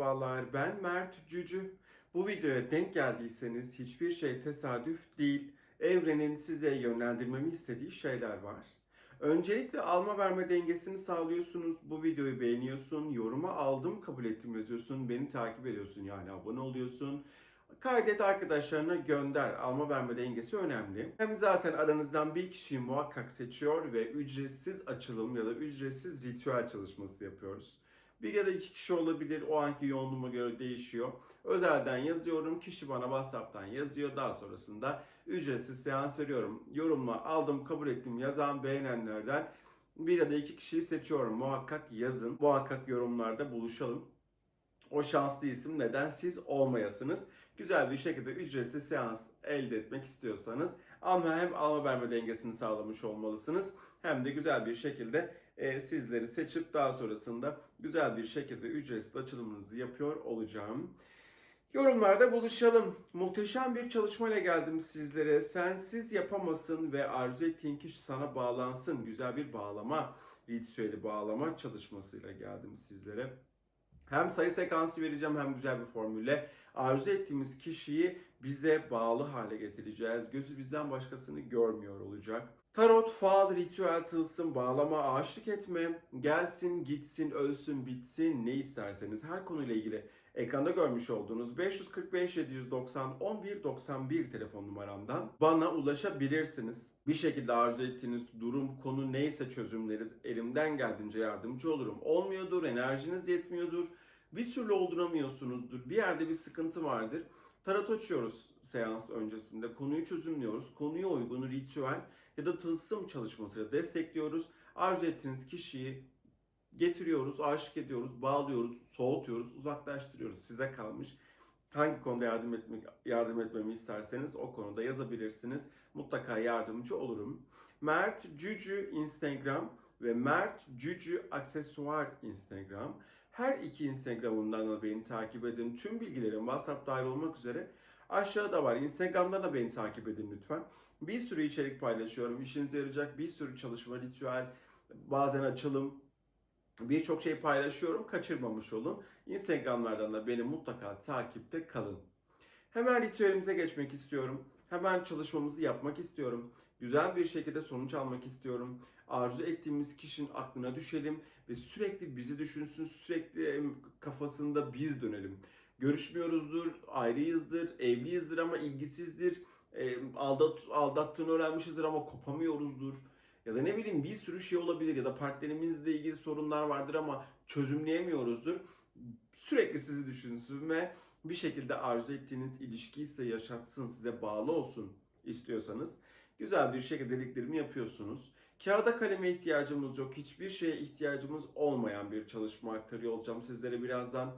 merhabalar ben Mert Cücü. Bu videoya denk geldiyseniz hiçbir şey tesadüf değil. Evrenin size yönlendirmemi istediği şeyler var. Öncelikle alma verme dengesini sağlıyorsunuz. Bu videoyu beğeniyorsun, yoruma aldım kabul ettim yazıyorsun, beni takip ediyorsun yani abone oluyorsun. Kaydet arkadaşlarına gönder. Alma verme dengesi önemli. Hem zaten aranızdan bir kişiyi muhakkak seçiyor ve ücretsiz açılım ya da ücretsiz ritüel çalışması yapıyoruz. Bir ya da iki kişi olabilir. O anki yoğunluğuma göre değişiyor. Özelden yazıyorum. Kişi bana WhatsApp'tan yazıyor. Daha sonrasında ücretsiz seans veriyorum. Yorumla aldım, kabul ettim yazan beğenenlerden bir ya da iki kişiyi seçiyorum. Muhakkak yazın. Muhakkak yorumlarda buluşalım. O şanslı isim neden siz olmayasınız? Güzel bir şekilde ücretsiz seans elde etmek istiyorsanız ama hem alma verme dengesini sağlamış olmalısınız hem de güzel bir şekilde e, sizleri seçip daha sonrasında güzel bir şekilde ücretsiz açılımınızı yapıyor olacağım. Yorumlarda buluşalım. Muhteşem bir çalışmayla geldim sizlere. Sensiz yapamasın ve arzu ettiğin kişi sana bağlansın. Güzel bir bağlama, ritüeli bağlama çalışmasıyla geldim sizlere. Hem sayı sekansı vereceğim hem güzel bir formülle arzu ettiğimiz kişiyi bize bağlı hale getireceğiz. Gözü bizden başkasını görmüyor olacak. Tarot, fal, ritüel, tılsım, bağlama, aşık etme, gelsin, gitsin, ölsün, bitsin ne isterseniz her konuyla ilgili ekranda görmüş olduğunuz 545 790 11 91 telefon numaramdan bana ulaşabilirsiniz. Bir şekilde arzu ettiğiniz durum, konu neyse çözümleriz. Elimden geldiğince yardımcı olurum. Olmuyordur, enerjiniz yetmiyordur, bir türlü olduramıyorsunuzdur, bir yerde bir sıkıntı vardır. Tarot açıyoruz seans öncesinde. Konuyu çözümlüyoruz. Konuya uygun ritüel ya da tılsım çalışmasıyla destekliyoruz. Arzu ettiğiniz kişiyi getiriyoruz, aşık ediyoruz, bağlıyoruz, soğutuyoruz, uzaklaştırıyoruz. Size kalmış. Hangi konuda yardım etmek yardım etmemi isterseniz o konuda yazabilirsiniz. Mutlaka yardımcı olurum. Mert Cücü Instagram ve Mert Cücü Aksesuar Instagram. Her iki Instagram'ımdan da beni takip edin. Tüm bilgilerim WhatsApp dahil olmak üzere aşağıda var. Instagram'dan da beni takip edin lütfen. Bir sürü içerik paylaşıyorum. İşinize yarayacak bir sürü çalışma, ritüel, bazen açılım, birçok şey paylaşıyorum. Kaçırmamış olun. Instagram'lardan da beni mutlaka takipte kalın. Hemen ritüelimize geçmek istiyorum. Hemen çalışmamızı yapmak istiyorum. Güzel bir şekilde sonuç almak istiyorum. Arzu ettiğimiz kişinin aklına düşelim ve sürekli bizi düşünsün, sürekli kafasında biz dönelim. Görüşmüyoruzdur, ayrıyızdır, evliyizdir ama ilgisizdir. E, aldat, aldattığını öğrenmişizdir ama kopamıyoruzdur. Ya da ne bileyim bir sürü şey olabilir ya da partnerimizle ilgili sorunlar vardır ama çözümleyemiyoruzdur. Sürekli sizi düşünsün ve bir şekilde arzu ettiğiniz ilişkiyi size yaşatsın, size bağlı olsun istiyorsanız güzel bir şekilde dediklerimi yapıyorsunuz. Kağıda kaleme ihtiyacımız yok. Hiçbir şeye ihtiyacımız olmayan bir çalışma aktarıyor olacağım sizlere birazdan.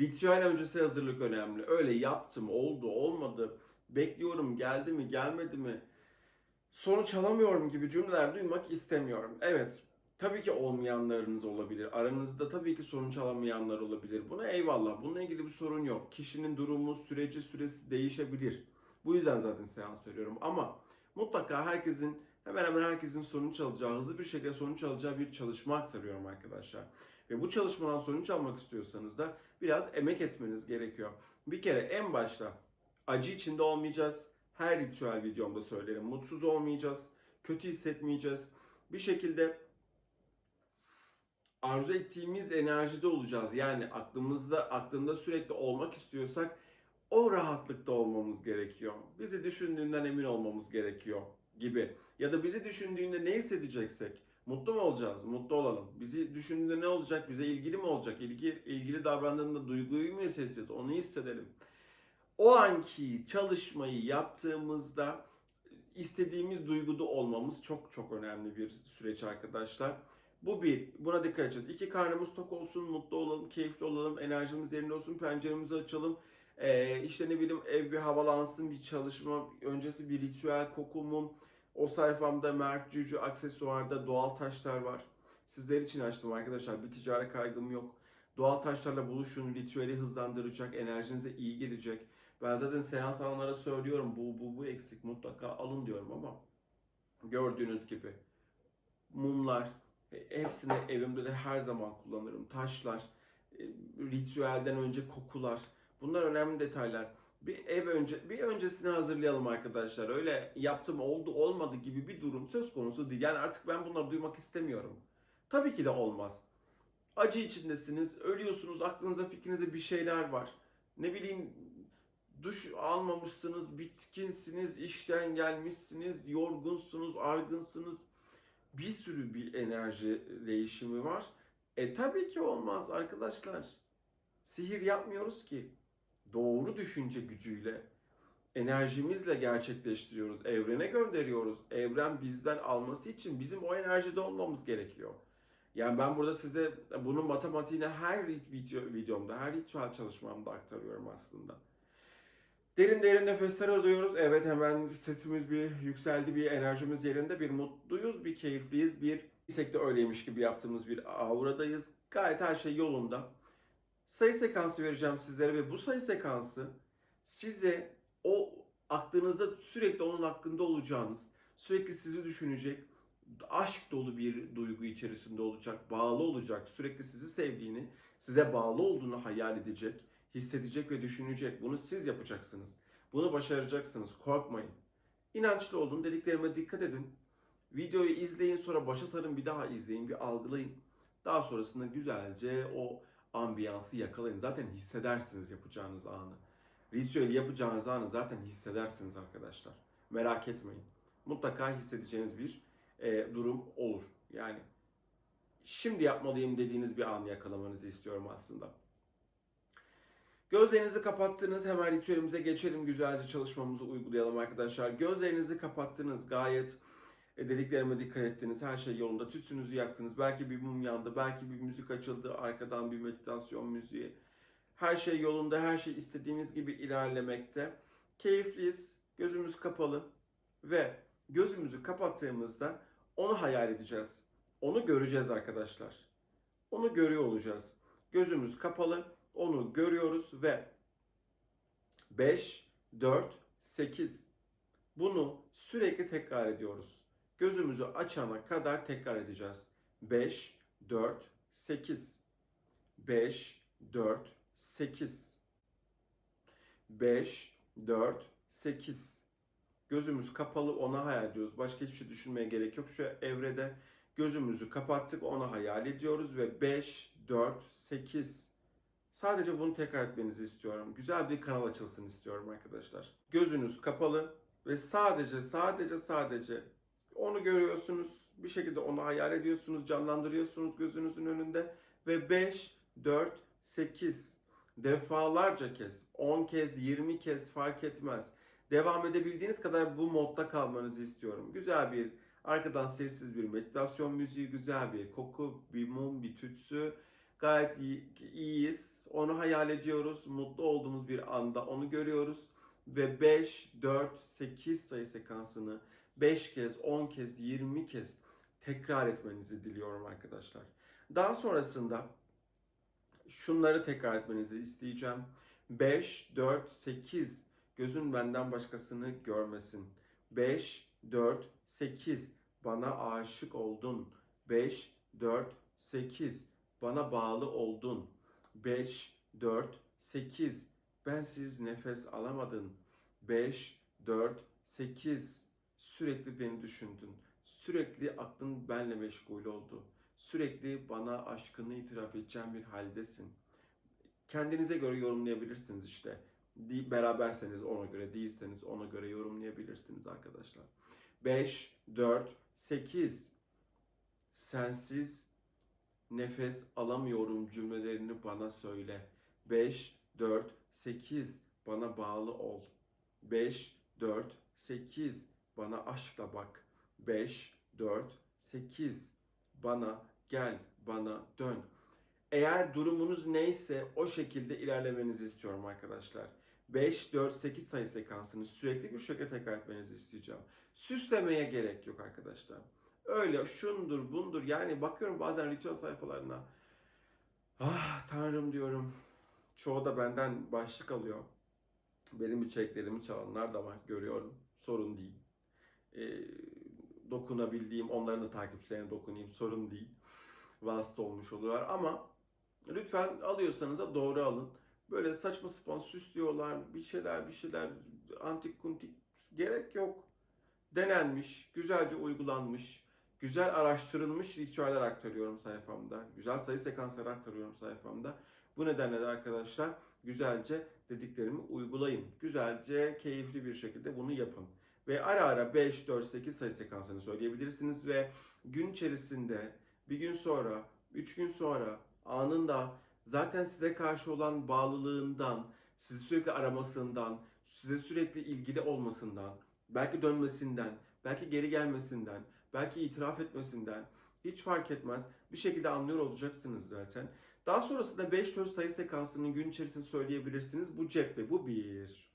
Ritüel öncesi hazırlık önemli. Öyle yaptım, oldu, olmadı, bekliyorum, geldi mi, gelmedi mi, sonuç alamıyorum gibi cümleler duymak istemiyorum. Evet, tabii ki olmayanlarınız olabilir. Aranızda tabii ki sonuç alamayanlar olabilir. Buna eyvallah. Bununla ilgili bir sorun yok. Kişinin durumu, süreci, süresi değişebilir. Bu yüzden zaten seans veriyorum. Ama mutlaka herkesin, hemen hemen herkesin sonuç alacağı, hızlı bir şekilde sonuç alacağı bir çalışma aktarıyorum arkadaşlar. Ve bu çalışmadan sonuç almak istiyorsanız da biraz emek etmeniz gerekiyor. Bir kere en başta acı içinde olmayacağız. Her ritüel videomda söylerim. Mutsuz olmayacağız. Kötü hissetmeyeceğiz. Bir şekilde arzu ettiğimiz enerjide olacağız. Yani aklımızda aklında sürekli olmak istiyorsak o rahatlıkta olmamız gerekiyor. Bizi düşündüğünden emin olmamız gerekiyor gibi. Ya da bizi düşündüğünde ne hissedeceksek mutlu mu olacağız? Mutlu olalım. Bizi düşündüğünde ne olacak? Bize ilgili mi olacak? İlgi, ilgili davrandığında duyguyu mu hissedeceğiz? Onu hissedelim. O anki çalışmayı yaptığımızda istediğimiz duyguda olmamız çok çok önemli bir süreç arkadaşlar. Bu bir. Buna dikkat edeceğiz. İki karnımız tok olsun, mutlu olalım, keyifli olalım, enerjimiz yerinde olsun, penceremizi açalım. Ee, işte ne bileyim ev bir havalansın, bir çalışma öncesi bir ritüel, koku, mum. O sayfamda Mert Cücü aksesuarda doğal taşlar var. Sizler için açtım arkadaşlar. Bir ticari kaygım yok. Doğal taşlarla buluşun. Ritüeli hızlandıracak. Enerjinize iyi gelecek. Ben zaten seans alanlara söylüyorum. Bu, bu, bu eksik. Mutlaka alın diyorum ama gördüğünüz gibi mumlar e, hepsini evimde de her zaman kullanırım. Taşlar, e, ritüelden önce kokular. Bunlar önemli detaylar. Bir ev önce bir öncesini hazırlayalım arkadaşlar. Öyle yaptım oldu olmadı gibi bir durum söz konusu değil. Yani artık ben bunları duymak istemiyorum. Tabii ki de olmaz. Acı içindesiniz, ölüyorsunuz, aklınıza fikrinizde bir şeyler var. Ne bileyim duş almamışsınız, bitkinsiniz, işten gelmişsiniz, yorgunsunuz, argınsınız. Bir sürü bir enerji değişimi var. E tabii ki olmaz arkadaşlar. Sihir yapmıyoruz ki. Doğru düşünce gücüyle, enerjimizle gerçekleştiriyoruz. Evrene gönderiyoruz. Evren bizden alması için bizim o enerjide olmamız gerekiyor. Yani ben burada size bunun matematiğini her video, videomda, her ritüel çalışmamda aktarıyorum aslında. Derin derin nefesler alıyoruz. Evet hemen sesimiz bir yükseldi, bir enerjimiz yerinde, bir mutluyuz, bir keyifliyiz, bir sekte öyleymiş gibi yaptığımız bir auradayız. Gayet her şey yolunda. Sayı sekansı vereceğim sizlere ve bu sayı sekansı size o aklınızda sürekli onun hakkında olacağınız, sürekli sizi düşünecek, aşk dolu bir duygu içerisinde olacak, bağlı olacak, sürekli sizi sevdiğini, size bağlı olduğunu hayal edecek, hissedecek ve düşünecek. Bunu siz yapacaksınız. Bunu başaracaksınız. Korkmayın. İnançlı olun. Dediklerime dikkat edin. Videoyu izleyin sonra başa sarın bir daha izleyin, bir algılayın. Daha sonrasında güzelce o ambiyansı yakalayın. Zaten hissedersiniz yapacağınız anı. Ritüeli yapacağınız anı zaten hissedersiniz arkadaşlar. Merak etmeyin. Mutlaka hissedeceğiniz bir e, durum olur. Yani şimdi yapmalıyım dediğiniz bir anı yakalamanızı istiyorum aslında. Gözlerinizi kapattınız. Hemen ritüelimize geçelim. Güzelce çalışmamızı uygulayalım arkadaşlar. Gözlerinizi kapattınız. Gayet e, dediklerime dikkat ettiniz. Her şey yolunda. Tütsünüzü yaktınız. Belki bir mum yandı. Belki bir müzik açıldı. Arkadan bir meditasyon müziği. Her şey yolunda. Her şey istediğimiz gibi ilerlemekte. Keyifliyiz. Gözümüz kapalı. Ve gözümüzü kapattığımızda onu hayal edeceğiz. Onu göreceğiz arkadaşlar. Onu görüyor olacağız. Gözümüz kapalı. Onu görüyoruz ve 5, 4, 8 bunu sürekli tekrar ediyoruz. Gözümüzü açana kadar tekrar edeceğiz. 5, 4, 8 5, 4, 8 5, 4, 8 Gözümüz kapalı ona hayal ediyoruz. Başka hiçbir şey düşünmeye gerek yok. Şu evrede gözümüzü kapattık ona hayal ediyoruz ve 5, 4, 8 Sadece bunu tekrar etmenizi istiyorum. Güzel bir kanal açılsın istiyorum arkadaşlar. Gözünüz kapalı ve sadece sadece sadece onu görüyorsunuz. Bir şekilde onu hayal ediyorsunuz, canlandırıyorsunuz gözünüzün önünde ve 5 4 8 defalarca kez, 10 kez, 20 kez fark etmez. Devam edebildiğiniz kadar bu modda kalmanızı istiyorum. Güzel bir arkadan sessiz bir meditasyon müziği, güzel bir koku, bir mum, bir tütsü, Gayet iyi, iyiyiz. Onu hayal ediyoruz. Mutlu olduğumuz bir anda onu görüyoruz. Ve 5, 4, 8 sayı sekansını 5 kez, 10 kez, 20 kez tekrar etmenizi diliyorum arkadaşlar. Daha sonrasında şunları tekrar etmenizi isteyeceğim. 5, 4, 8 gözün benden başkasını görmesin. 5, 4, 8 bana aşık oldun. 5, 4, 8 bana bağlı oldun. 5, 4, 8. Bensiz nefes alamadın. 5, 4, 8. Sürekli beni düşündün. Sürekli aklın benle meşgul oldu. Sürekli bana aşkını itiraf edeceğim bir haldesin. Kendinize göre yorumlayabilirsiniz işte. Beraberseniz ona göre, değilseniz ona göre yorumlayabilirsiniz arkadaşlar. 5, 4, 8. Sensiz nefes alamıyorum cümlelerini bana söyle. 5, 4, 8 bana bağlı ol. 5, 4, 8 bana aşkla bak. 5, 4, 8 bana gel, bana dön. Eğer durumunuz neyse o şekilde ilerlemenizi istiyorum arkadaşlar. 5, 4, 8 sayı sekansını sürekli bir şekilde tekrar etmenizi isteyeceğim. Süslemeye gerek yok arkadaşlar. Öyle şundur bundur yani bakıyorum bazen ritüel sayfalarına. Ah tanrım diyorum. Çoğu da benden başlık alıyor. Benim içeriklerimi çalanlar da var görüyorum. Sorun değil. Ee, dokunabildiğim onların da takipçilerine dokunayım sorun değil. Vasıta olmuş oluyorlar ama lütfen alıyorsanız da doğru alın. Böyle saçma sapan süslüyorlar bir şeyler bir şeyler antik kuntik gerek yok. Denenmiş, güzelce uygulanmış, güzel araştırılmış ritüeller aktarıyorum sayfamda. Güzel sayı sekansları aktarıyorum sayfamda. Bu nedenle de arkadaşlar güzelce dediklerimi uygulayın. Güzelce, keyifli bir şekilde bunu yapın. Ve ara ara 5, 4, 8 sayı sekansını söyleyebilirsiniz ve gün içerisinde bir gün sonra, üç gün sonra anında zaten size karşı olan bağlılığından, sizi sürekli aramasından, size sürekli ilgili olmasından, belki dönmesinden, belki geri gelmesinden, belki itiraf etmesinden hiç fark etmez. Bir şekilde anlıyor olacaksınız zaten. Daha sonrasında 5-4 sayı sekansının gün içerisinde söyleyebilirsiniz. Bu cepte. Bu bir.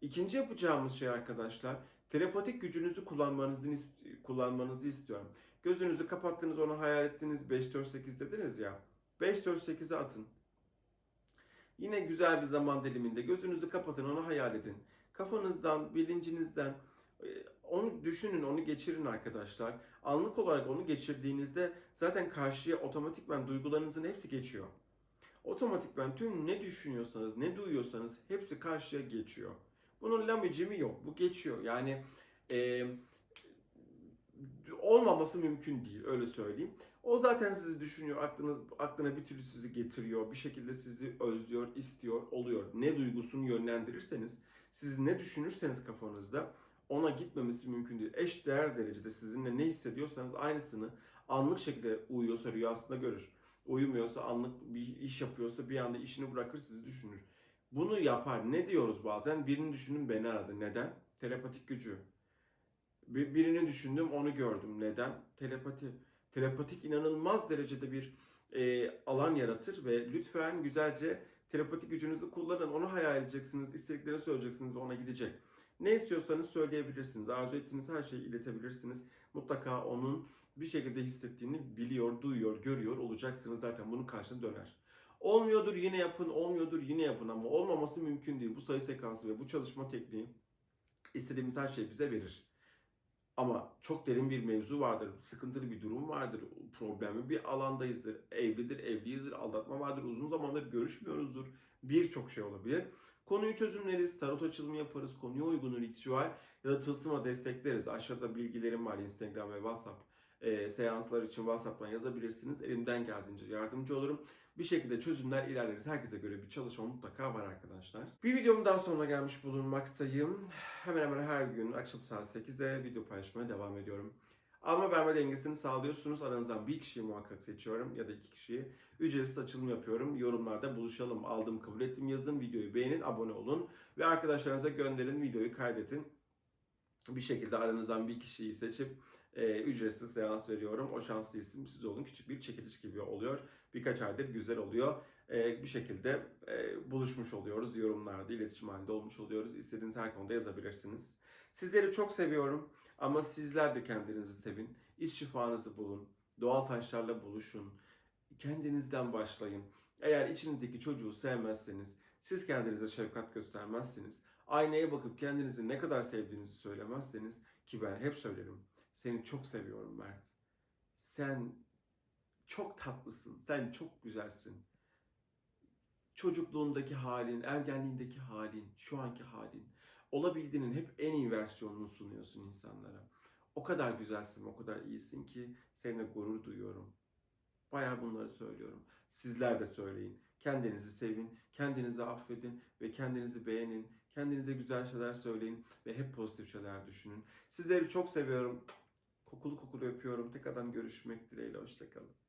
İkinci yapacağımız şey arkadaşlar, telepatik gücünüzü kullanmanızı, kullanmanızı istiyorum. Gözünüzü kapattınız, onu hayal ettiniz, 5-4-8 dediniz ya. 5-4-8'e atın. Yine güzel bir zaman diliminde gözünüzü kapatın, onu hayal edin. Kafanızdan, bilincinizden e, onu düşünün, onu geçirin arkadaşlar. Anlık olarak onu geçirdiğinizde zaten karşıya otomatikman duygularınızın hepsi geçiyor. Otomatikman tüm ne düşünüyorsanız, ne duyuyorsanız hepsi karşıya geçiyor. Bunun lamicimi yok. Bu geçiyor. Yani e, olmaması mümkün değil öyle söyleyeyim. O zaten sizi düşünüyor, aklına, aklına bir türlü sizi getiriyor, bir şekilde sizi özlüyor, istiyor, oluyor. Ne duygusunu yönlendirirseniz, siz ne düşünürseniz kafanızda ona gitmemesi mümkün değil. Eş değer derecede sizinle ne hissediyorsanız aynısını anlık şekilde uyuyorsa rüyasında görür. Uyumuyorsa anlık bir iş yapıyorsa bir anda işini bırakır sizi düşünür. Bunu yapar. Ne diyoruz bazen? Birini düşündüm beni aradı. Neden? Telepatik gücü. Bir- Birini düşündüm onu gördüm. Neden? Telepati. Telepatik inanılmaz derecede bir e, alan yaratır ve lütfen güzelce telepatik gücünüzü kullanın. Onu hayal edeceksiniz, istediklerini söyleyeceksiniz ve ona gidecek. Ne istiyorsanız söyleyebilirsiniz. Arzu ettiğiniz her şeyi iletebilirsiniz. Mutlaka onun bir şekilde hissettiğini biliyor, duyuyor, görüyor olacaksınız. Zaten bunun karşılığında döner. Olmuyordur yine yapın, olmuyordur yine yapın ama olmaması mümkün değil. Bu sayı sekansı ve bu çalışma tekniği istediğimiz her şeyi bize verir. Ama çok derin bir mevzu vardır, sıkıntılı bir durum vardır, problemli bir alandayızdır, evlidir, evliyizdir, aldatma vardır, uzun zamandır görüşmüyoruzdur, birçok şey olabilir. Konuyu çözümleriz, tarot açılımı yaparız, konuya uygun ritüel ya da tılsıma destekleriz. Aşağıda bilgilerim var Instagram ve WhatsApp. E, seanslar için WhatsApp'tan yazabilirsiniz. Elimden geldiğince yardımcı olurum. Bir şekilde çözümler ilerleriz. Herkese göre bir çalışma mutlaka var arkadaşlar. Bir videomun daha sonuna gelmiş bulunmaktayım. Hemen hemen her gün akşam saat 8'de video paylaşmaya devam ediyorum. Alma verme dengesini sağlıyorsunuz. Aranızdan bir kişiyi muhakkak seçiyorum ya da iki kişiyi. Ücretsiz açılım yapıyorum. Yorumlarda buluşalım. Aldım kabul ettim yazın. Videoyu beğenin, abone olun. Ve arkadaşlarınıza gönderin. Videoyu kaydedin. Bir şekilde aranızdan bir kişiyi seçip e, ücretsiz seans veriyorum. O şanslı isim siz olun. Küçük bir çekiliş gibi oluyor. Birkaç aydır güzel oluyor. E, bir şekilde e, buluşmuş oluyoruz. Yorumlarda iletişim halinde olmuş oluyoruz. İstediğiniz her konuda yazabilirsiniz. Sizleri çok seviyorum. Ama sizler de kendinizi sevin. İç şifanızı bulun. Doğal taşlarla buluşun. Kendinizden başlayın. Eğer içinizdeki çocuğu sevmezseniz, siz kendinize şefkat göstermezseniz, aynaya bakıp kendinizi ne kadar sevdiğinizi söylemezseniz ki ben hep söylerim. Seni çok seviyorum Mert. Sen çok tatlısın. Sen çok güzelsin. Çocukluğundaki halin, ergenliğindeki halin, şu anki halin. Olabildiğinin hep en iyi versiyonunu sunuyorsun insanlara. O kadar güzelsin, o kadar iyisin ki seninle gurur duyuyorum. Bayağı bunları söylüyorum. Sizler de söyleyin. Kendinizi sevin, kendinizi affedin ve kendinizi beğenin. Kendinize güzel şeyler söyleyin ve hep pozitif şeyler düşünün. Sizleri çok seviyorum. Kokulu kokulu öpüyorum. Tekrardan görüşmek dileğiyle. Hoşçakalın.